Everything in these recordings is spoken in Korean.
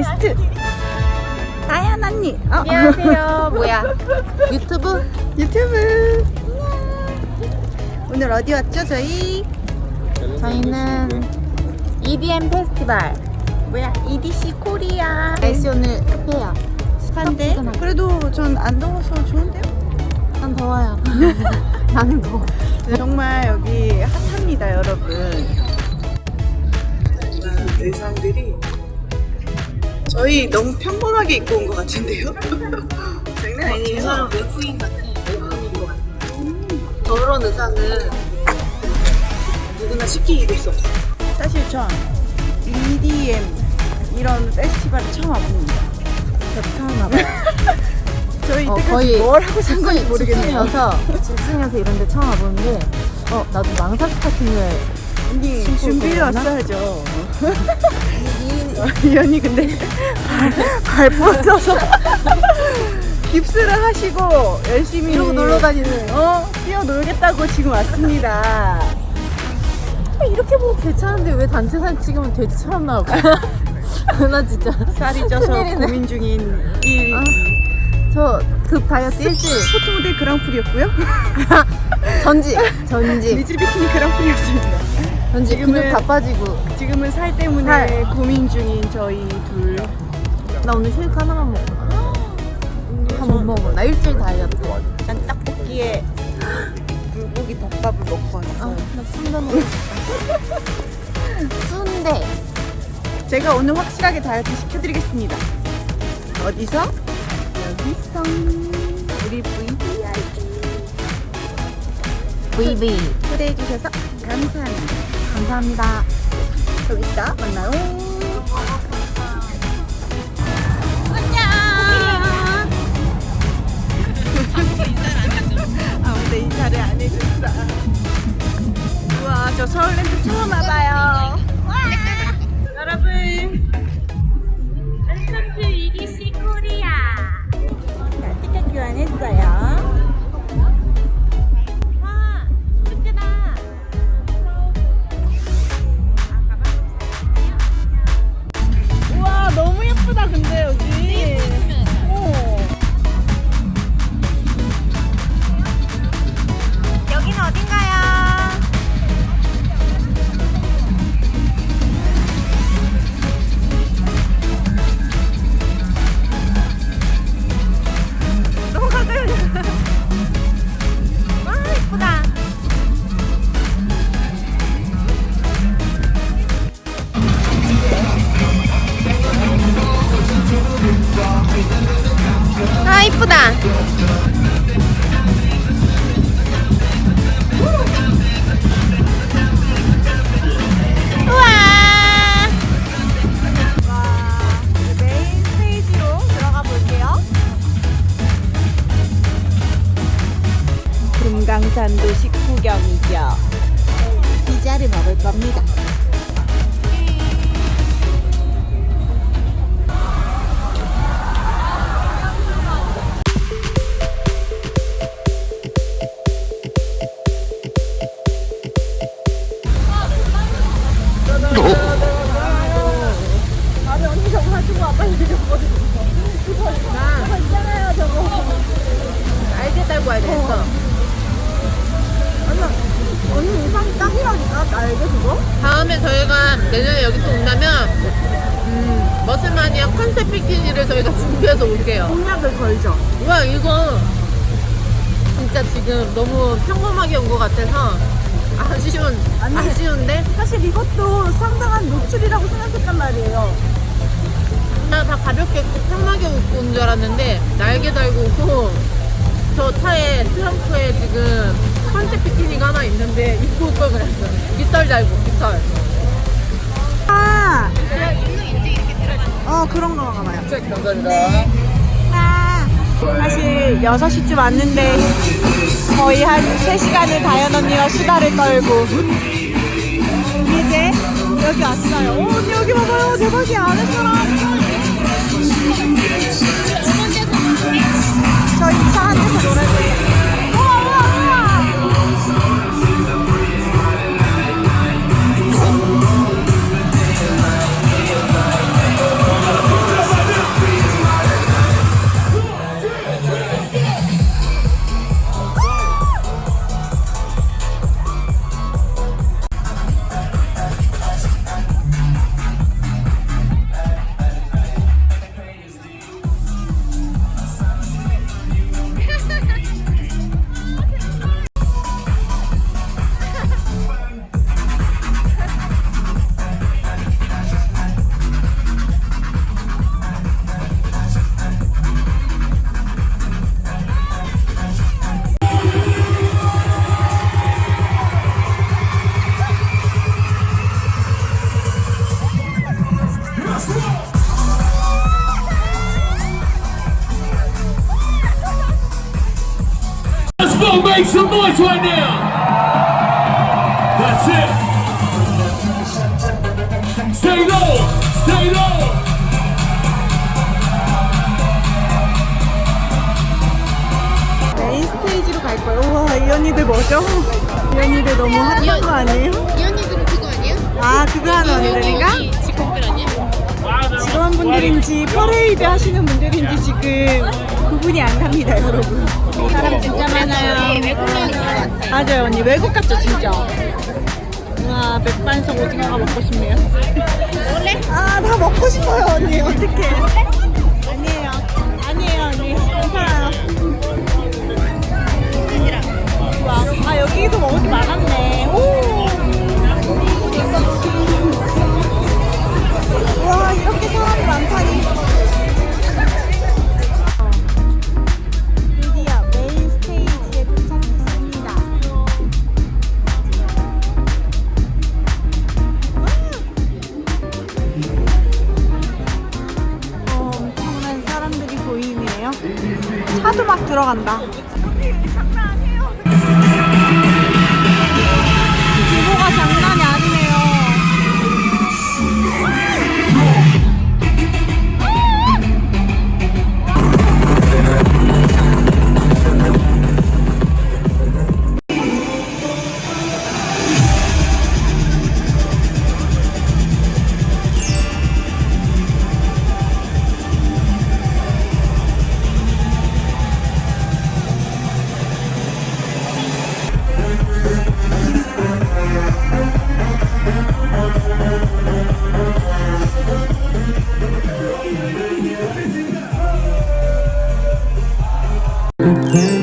게스트 다현 언니. 어. 안녕하세요. 뭐야? 유튜브? 유튜브. 오늘 어디 왔죠 저희? 저희는 EDM 페스티벌. 뭐야 EDC 코리아. 날씨 오늘 습해요. 한데. 그래도 전 안 더워서 좋은데요? 난 더워요. 나는 더워. 정말 여기 핫합니다 여러분. 의상들이 저희 너무 평범하게 입고 온 것 같은데요? 장난 아니에요. 사람 외국인 같아. 외국인인 것 같아. 저런 의상은 누구나 쉽게 입을 수 없어. 사실 전 EDM 이런 페스티벌 처음 와봅니다. 저 처음 와봐요. 저희 어, 이때까지 거의 뭘 하고 산 건지 모르겠네요. 집순이어서 집순이어서 이런 데 처음 와보는데 어 나도 망사 스타킹을 언니 오거나? 왔어야죠. 이, 이 언니 근데 발, 발 부러져서 깁스를 하시고 열심히 이러고 놀러 다니는 어 뛰어 놀겠다고 지금 왔습니다. 이렇게 보면 괜찮은데 왜 단체 사진 찍으면 돼지처럼 나올까? 나 진짜 쌀이 쪄서 큰일이네. 고민 중인 1 아, 저급 다이어트 일주일 스포츠 모델 그랑프리였고요. 전지 전지 리즐 비키니 그랑프리였습니다. 전지 지금은- 근육 다 빠지고 지금은 살 때문에 살. 고민 중인 저희 둘. 나 오늘 쉐이크 하나만 먹어 다못 먹어 나 일주일 다이어트 난 떡볶이에 불고기 덮밥을 먹고 왔어요. 아나 순대 먹고 싶다 순대 제가 오늘 확실하게 다이어트 시켜드리겠습니다. 어디서? 여기서 우리 VVIP VV 초대해주셔서 감사합니다. 감사합니다 좀 이따 만나요. 저희가 내년에 여기 또 온다면 음, 머슬마니아 컨셉 비키니를 저희가 준비해서 올게요 공약을 걸죠. 와 이거 진짜 지금 너무 평범하게 온 것 같아서 아쉬운 아니. 아쉬운데 사실 이것도 상당한 노출이라고 생각했단 말이에요. 그냥 다 가볍게 편하게 입고 온 줄 알았는데 날개 달고 오고 저 차에 트렁크에 지금 컨셉 비키니가 하나 있는데 입고 올 걸 그랬어 깃털 달고 깃털 아. 어 그런 건가 봐요. 감사합니다 아. 사실 6시쯤 왔는데 거의 한 3시간을 다현 언니와 수다를 떨고 이제 여기 왔어요. 오, 언니 여기 봐봐요. 대박이야. 아랫사람. 저 이상한 데서 놀아 go, make some noise right now. That's it. Stay low, stay low. 메인 스테이지로 갈 거예요. 우와, 이 언니들 뭐죠? 이 언니들 너무 핫한 거 아니에요? 이 언니들은 그거 아니야? 아, 그거 하는 언니들인가? 직원들 아니야? 직원분들인지 퍼레이드 하시는 분들인지 지금 구분이 안 갑니다, 여러분. 사람 진짜 많아요. 같아. 맞아요, 언니. 외국 같죠, 진짜? 와, 맥반석 오징어가 먹고 싶네요. 원래? 아, 다 먹고 싶어요, 언니. 어떡해. 아니에요. 아니에요, 언니. 괜찮아요. 와, 아, 여기서 먹을 게 많았네. 들어간다. 내가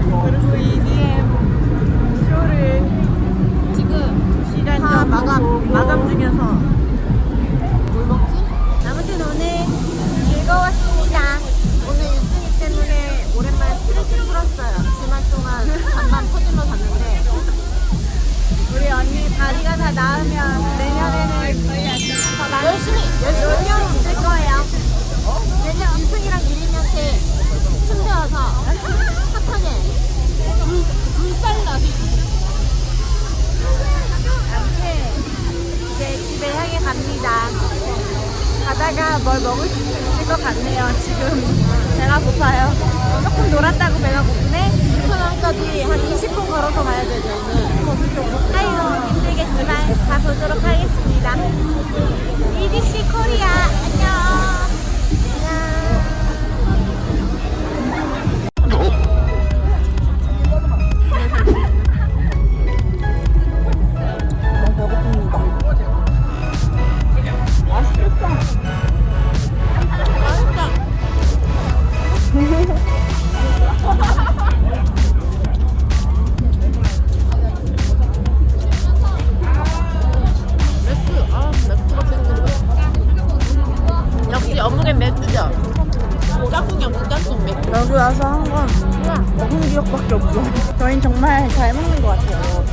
그리고 EDM 쇼를 지금 2시간 다전 마감. 마감 중이어서 뭘 먹지? 아무튼 오늘 즐거웠습니다. 오늘 유승이 때문에 오랜만에 스트레스를 풀었어요. 주말 동안 잠만 퍼질러 잤는데 우리 언니 다리가 다 나으면 내년에는 더 나- 열심히 열심히 뛰어 있을 거예요. 내년 유승이랑 유림이한테 춤배워서 불살라기 아무튼 이제 집에 향해 갑니다. 가다가 뭘 먹을 수 있을 것 같네요. 지금 배가 고파요. 조금 놀았다고 배가 고프네. 부천항까지 정말 잘 먹는 것 같아요.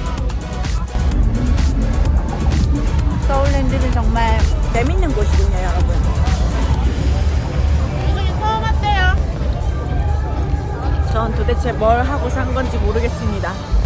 서울랜드는 정말 재밌는 곳이군요, 여러분. 유승이 처음 왔대요. 전 도대체 뭘 하고 산 건지 모르겠습니다.